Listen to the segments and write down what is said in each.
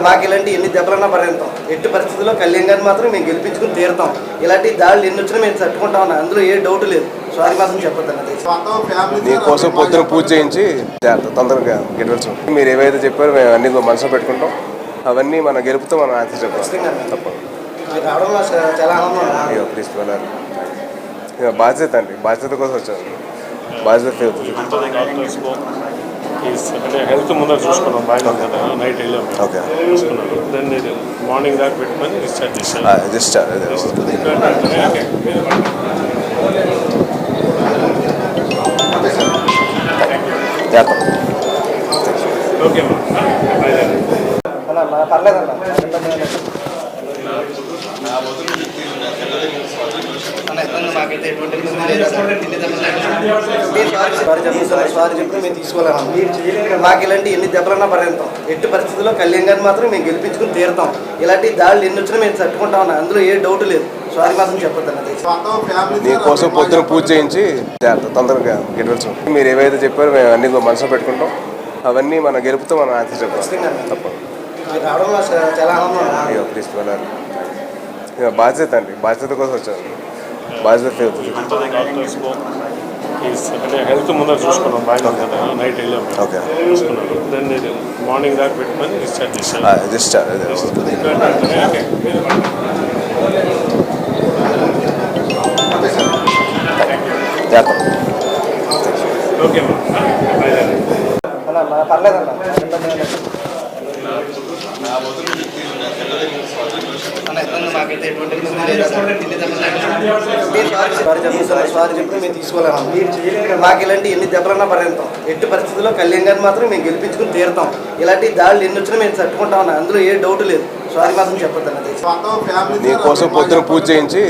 మాకు ఇలాంటి ఎన్ని దెబ్బలన్నా పర్యంతం ఎట్టి పరిస్థితుల్లో కళ్యాణ్ గారిని మాత్రం మేము గెలిపించుకుని తీరుతాం ఇలాంటి దాడులు ఎన్ని వచ్చినా మేము తట్టుకుంటా అన్న అందులో ఏ డౌట్ లేదు సారీ మాత్రం చెప్పొద్దు అన్నది పొద్దున పూజ చేయించి తొందరగా గెలవచ్చు మీరు ఏవైతే చెప్పారో మేము అన్ని మనసులో పెట్టుకుంటాం. అవన్నీ మన గెలుపుతో మనం ఆన్సర్ చెప్పాలి. అయ్యో ప్లీజ్ వెళ్ళాలి. ఇక బాధ్యత అండి. బాధ్యత కోసం వచ్చాను బాధ్యత అంటే హెల్త్ ముందర చూసుకున్నాం. బాగా నైట్ వెళ్ళాం. ఓకే. దెన్ మార్నింగ్ దాకా పెట్టుకొని డిశ్చార్జ్ చేశాను. జస్ట్ జాగ్రత్త. ఓకే అన్న పర్లేదన్న. మాకు ఇలాంటి ఎన్ని దెబ్బలన్నా పర్యంతం. ఎట్టి పరిస్థితుల్లో కళ్యాణ్ గారిని మాత్రం మేము గెలిపించుకుని తీరుతాం. ఇలాంటి దాడులు ఎన్ని వచ్చినా మేము తట్టుకుంటాం అన్న. అందులో ఏ డౌట్ లేదు. సారీ మాత్రం చెప్పొద్దు దీనికోసం పొద్దున పూజ చేయించి తొందరగా గెలవచ్చు మీరు ఏవైతే చెప్పారో మేము అన్ని మనసులో పెట్టుకుంటాం. అవన్నీ మన గెలుపుతో మనం ఆన్సర్ చెప్పాలి తప్పదు అయ్యో ప్లీజ్ ఇక బాధ్యత అండి. బాధ్యత కోసం వచ్చాను బాధ్యత హెల్త్ ముందర చూసుకున్నాం బాగా నైట్ వెళ్ళాం ఓకే చూసుకున్నాం దెన్ మార్నింగ్ దాకా పెట్టుకొని డిశ్చార్జ్ చేశాను ఓకే పర్లేదన్న మాకు ఇలాంటి ఎన్ని దెబ్బలన్నా పర్యంతం ఎట్టి పరిస్థితుల్లో కళ్యాణ్ గారిని మాత్రం మేము గెలిపించుకుని తీరుతాం ఇలాంటి దాడులు ఎన్ని వచ్చినా మేము తట్టుకుంటాం అన్న అందులో ఏ డౌట్ లేదు సారీ మాత్రం చెప్పొద్దు పొద్దున పూజ చేయించి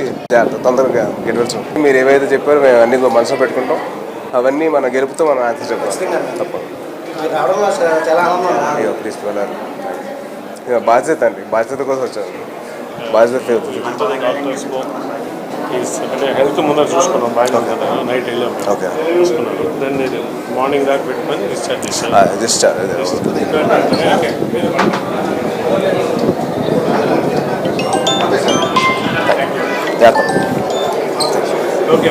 తొందరగా గెలవచ్చు మీరు ఏవైతే చెప్పారో మేము అన్ని మనసులో పెట్టుకుంటాం. అవన్నీ మన గెలుపుతో మనం ఆన్సర్ చెప్పాలి రావడం నాకు చాలా ఆనందం. ప్లీజ్ వెళ్ళాలి. బాధ్యత అండి. బాధ్యత కోసం వచ్చాను బాధ్యత హెల్త్ ముందర చూసుకున్నాం బాగా నైట్ వెళ్ళాం. ఓకే. దెన్ మార్నింగ్ దాకా పెట్టుకొని డిశ్చార్జ్ చేశాను జాగ్రత్త. ఓకే